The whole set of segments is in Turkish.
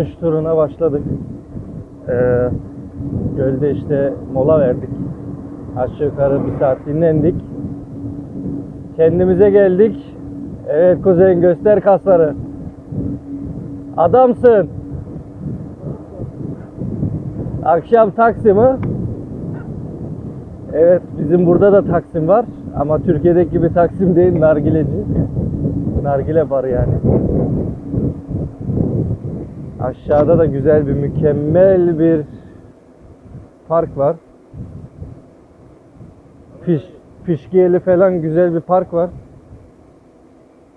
Dönüş turuna başladık. Ee, gölde işte mola verdik. Aşağı yukarı bir saat dinlendik. Kendimize geldik. Evet kuzen göster kasları. Adamsın. Akşam Taksim'i. Evet bizim burada da Taksim var. Ama Türkiye'deki gibi Taksim değil nargileci. Nargile barı yani. Aşağıda da güzel bir mükemmel bir park var. Fiş, Fişkiyeli falan güzel bir park var.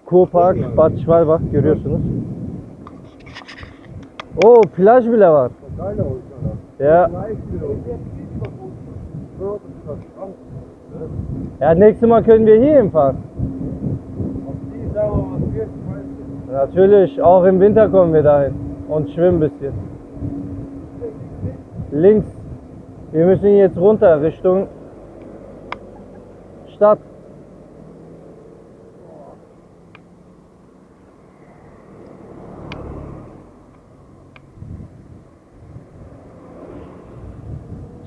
Kuh Park, Bad Schwalbach görüyorsunuz. O plaj bile var. Ya ja, nächstes Mal können wir hier hinfahren. Natürlich, auch im Winter kommen wir dahin und schwimmen ein bisschen. Links. Wir müssen jetzt runter Richtung Stadt.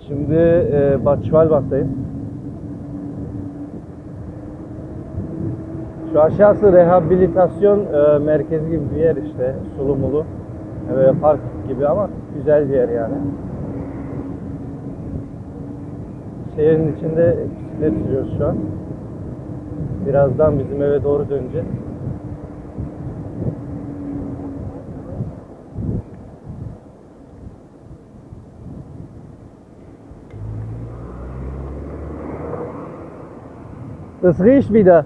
Şimdi e, Bad Schwalbach'tayım. Şu aşağısı rehabilitasyon e, merkezi gibi bir yer işte. Sulu mulu. Böyle park gibi ama güzel bir yer yani. Şehrin içinde bisiklet sürüyoruz şu an. Birazdan bizim eve doğru döneceğiz. Das riecht wieder.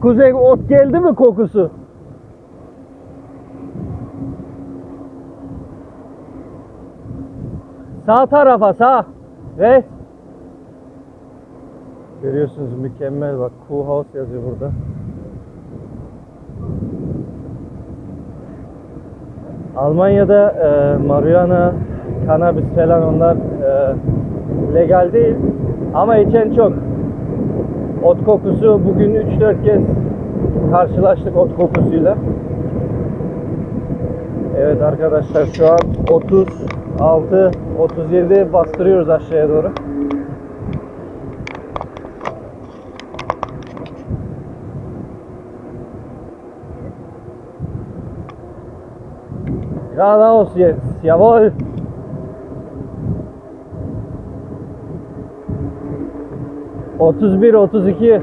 Kuzey ot geldi mi kokusu? Sağ tarafa sağ. Ve Görüyorsunuz mükemmel bak Kuh House yazıyor burada. Almanya'da e, marihuana, kanabis falan onlar e, legal değil ama içen çok. Ot kokusu bugün 3-4 kez karşılaştık ot kokusuyla. Evet arkadaşlar şu an 36 37 bastırıyoruz aşağıya doğru. Geradeaus jetzt, jawohl. Otuz bir, otuz iki.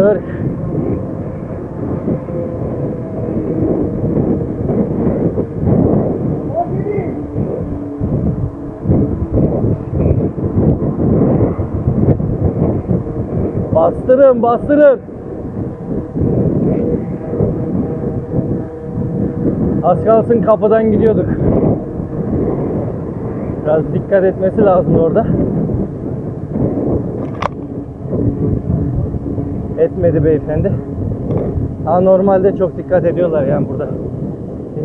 Kırk. Bastırın, bastırın. Az kalsın kapıdan gidiyorduk. Biraz dikkat etmesi lazım orada. Etmedi beyefendi. Ha normalde çok dikkat ediyorlar yani burada.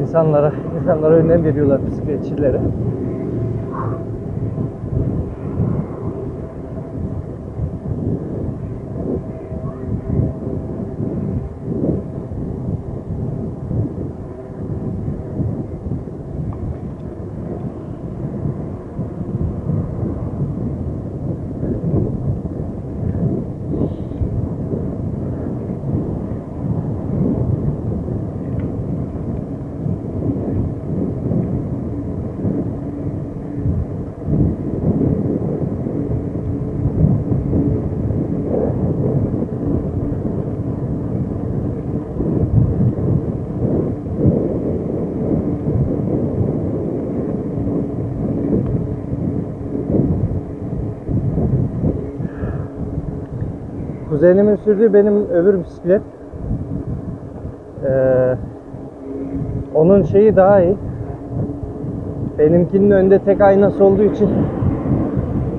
İnsanlara, insanlara önlem veriyorlar bisikletçilere. Kuzenimin sürdüğü benim öbür bisiklet. Ee, onun şeyi daha iyi. Benimkinin önünde tek aynası olduğu için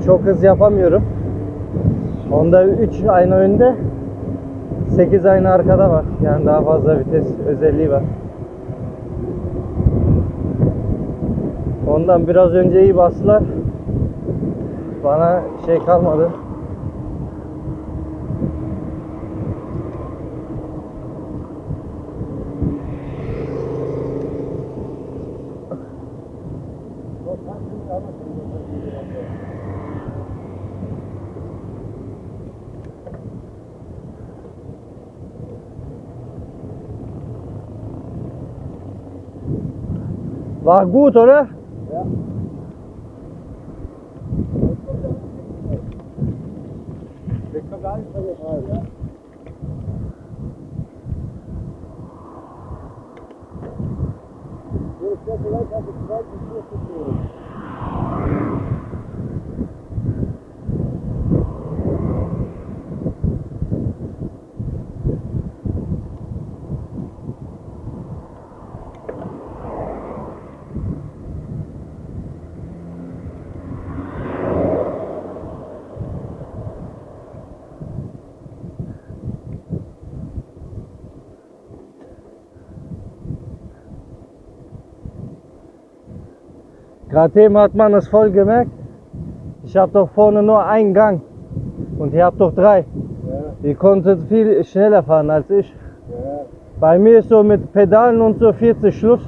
çok hız yapamıyorum. Onda 3 ayna önde, 8 ayna arkada var. Yani daha fazla vites özelliği var. Ondan biraz önce iyi bastılar. Bana şey kalmadı. War gut, oder? Ja. Jetzt kommt alles von dir rein. Ja. Vielleicht auf hast du 20, zu Minuten. Gerade eben hat man es voll gemerkt. Ich habe doch vorne nur einen Gang und ihr habt doch drei. Ja, Ihr konntet viel schneller fahren als ich. ja. Bei mir ist so mit Pedalen und so 40 Schluss.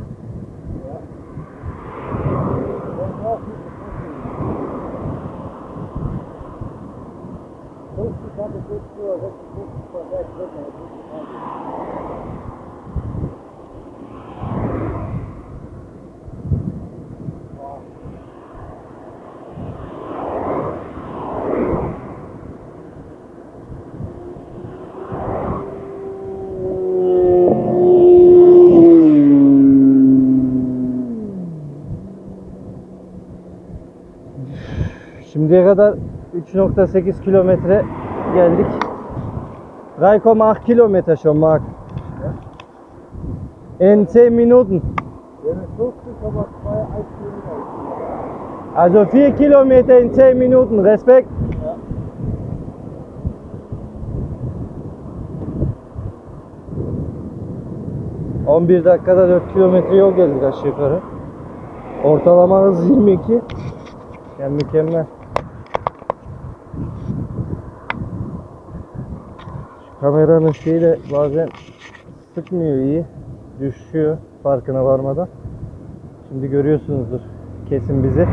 Şimdiye kadar 3.8 kilometre geldik. 3,8 Kilometer schon Marc. In 10 Minuten. Wenn es 50,2 1 Kilometer Also 4 Kilometer in 10 Minuten. Respekt. Ja. Hı. 11 dakikada 4 kilometre yol geldik aşağı yukarı. Ortalama hız 22. Yani mükemmel. Kameranın şeyi de bazen sıkmıyor iyi. Düşüyor farkına varmadan. Şimdi görüyorsunuzdur kesin bizi.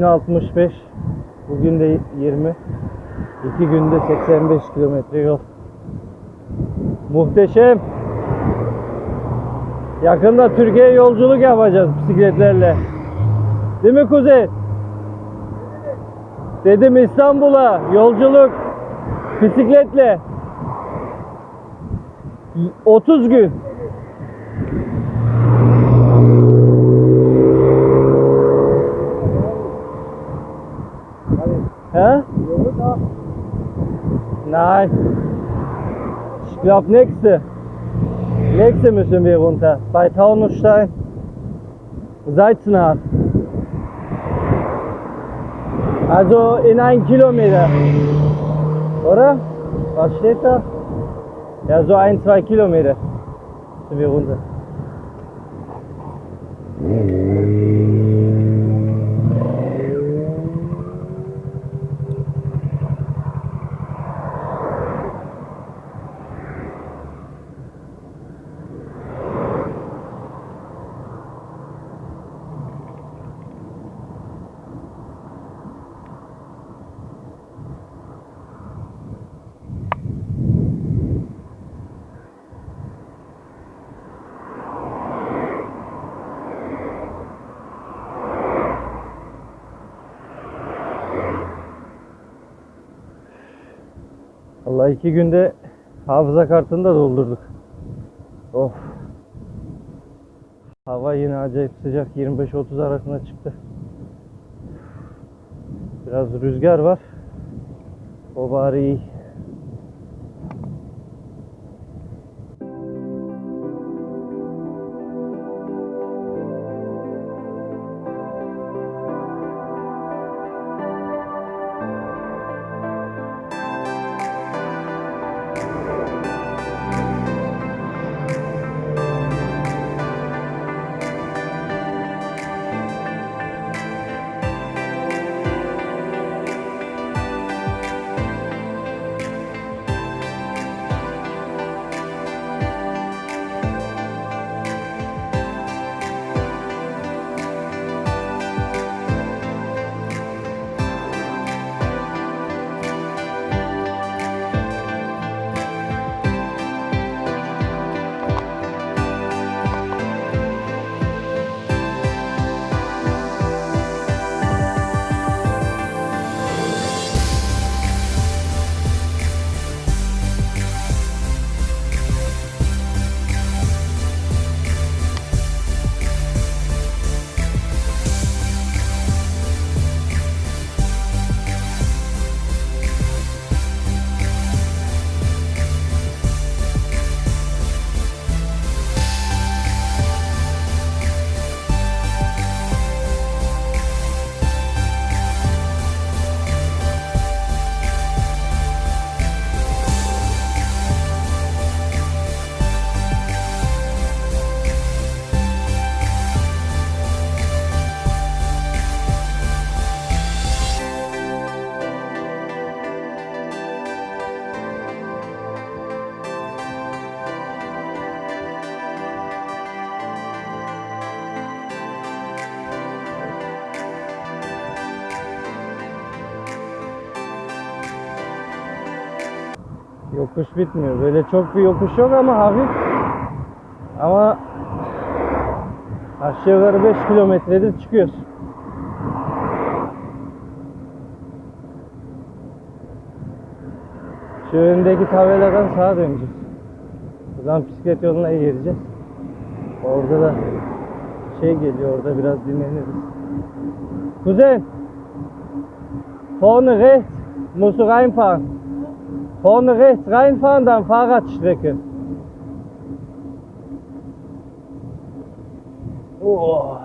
Dün 65, bugün de 20. İki günde 85 kilometre yol. Muhteşem. Yakında Türkiye yolculuk yapacağız bisikletlerle. Değil mi Kuzey? Dedim İstanbul'a yolculuk bisikletle. 30 gün. Hä? Nein. Ich glaube nächste. Nächste müssen wir runter. Bei Taunusstein. Salznach. Also in ein Kilometer. Oder? Was steht da? Ja, so ein, zwei Kilometer sind wir runter. Vallahi iki günde hafıza kartını da doldurduk. Of. Hava yine acayip sıcak. 25-30 arasına çıktı. Biraz rüzgar var. O bari iyi. Yokuş bitmiyor. Böyle çok bir yokuş yok ama hafif. Ama aşağı yukarı 5 kilometredir çıkıyoruz. Şu öndeki tabeladan sağa döneceğiz. Buradan bisiklet yoluna gireceğiz. Orada da şey geliyor orada biraz dinleniriz. Kuzen. Vorne rechts musst du reinfahren. Vorne rechts reinfahren, dann Fahrradstrecke. Oh.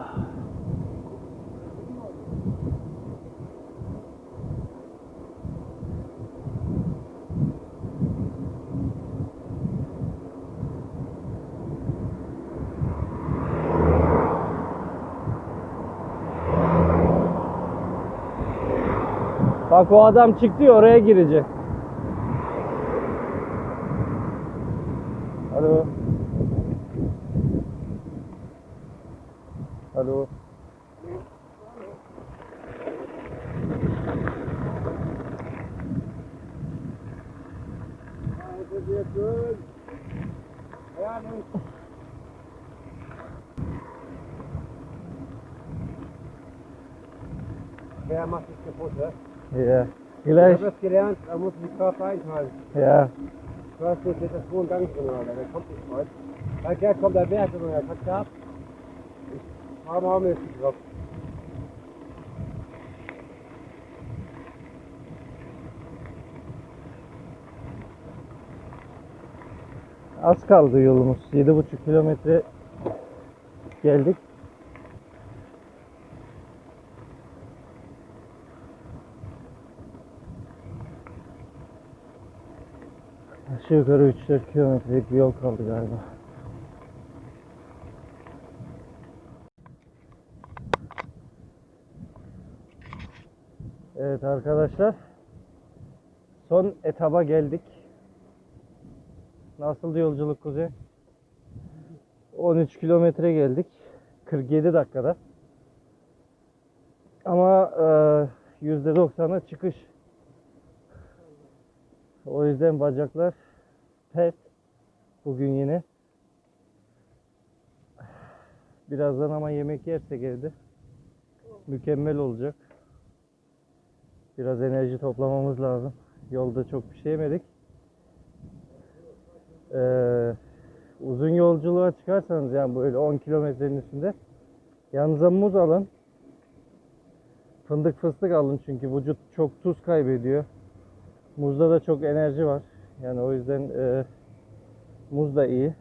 Bak o adam çıktı ya, oraya girecek. Also wir schön. Ja, nicht. Wer macht das kaputt, ne? Ja. Ich Gleich. habe das gelernt, da muss die Kraft einhalten. Ja. Du hast jetzt das hohen Gang drin, Alter. Der kommt nicht weit. Weil der kommt der Wert der kann gehabt. Ich habe auch mir drauf. Az kaldı yolumuz. 7,5 kilometre geldik. Aşağı yukarı 3-4 kilometrelik bir yol kaldı galiba. Evet arkadaşlar. Son etaba geldik. Nasıldı yolculuk Kuzey? 13 kilometre geldik. 47 dakikada. Ama e, %90'a çıkış. O yüzden bacaklar pet. Bugün yine. Birazdan ama yemek yersek evde mükemmel olacak. Biraz enerji toplamamız lazım. Yolda çok bir şey yemedik. Ee, uzun yolculuğa çıkarsanız yani böyle 10 kilometrenin üstünde yanınıza muz alın. Fındık fıstık alın çünkü vücut çok tuz kaybediyor. Muzda da çok enerji var. Yani o yüzden e, muz da iyi.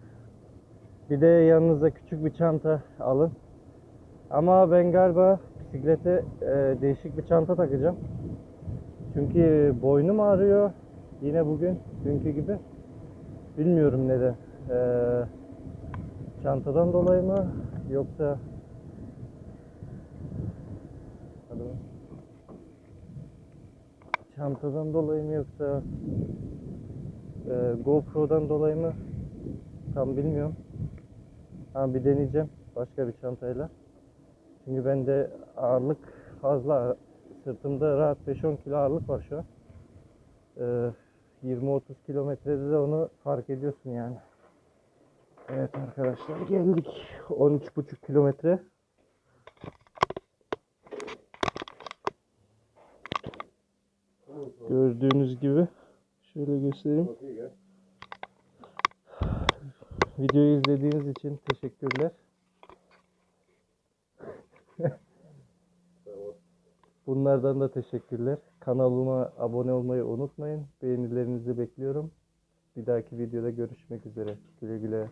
Bir de yanınıza küçük bir çanta alın. Ama ben galiba bisiklete e, değişik bir çanta takacağım. Çünkü boynum ağrıyor. Yine bugün, dünkü gibi. Bilmiyorum neden. Ee, çantadan dolayı mı yoksa bak. çantadan dolayı mı yoksa e, GoPro'dan dolayı mı tam bilmiyorum. Ha bir deneyeceğim başka bir çantayla. Çünkü bende ağırlık fazla. Sırtımda rahat 5-10 kilo ağırlık var şu an. Ee, 20-30 kilometrede de onu fark ediyorsun yani. Evet arkadaşlar geldik. 13,5 kilometre. Gördüğünüz gibi şöyle göstereyim. Videoyu izlediğiniz için teşekkürler. Bunlardan da teşekkürler. Kanalıma abone olmayı unutmayın. Beğenilerinizi bekliyorum. Bir dahaki videoda görüşmek üzere. Güle güle.